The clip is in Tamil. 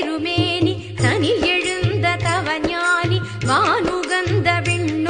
திருமேனி தனில் எழுந்த தவஞானி வானுகந்த விண்ணு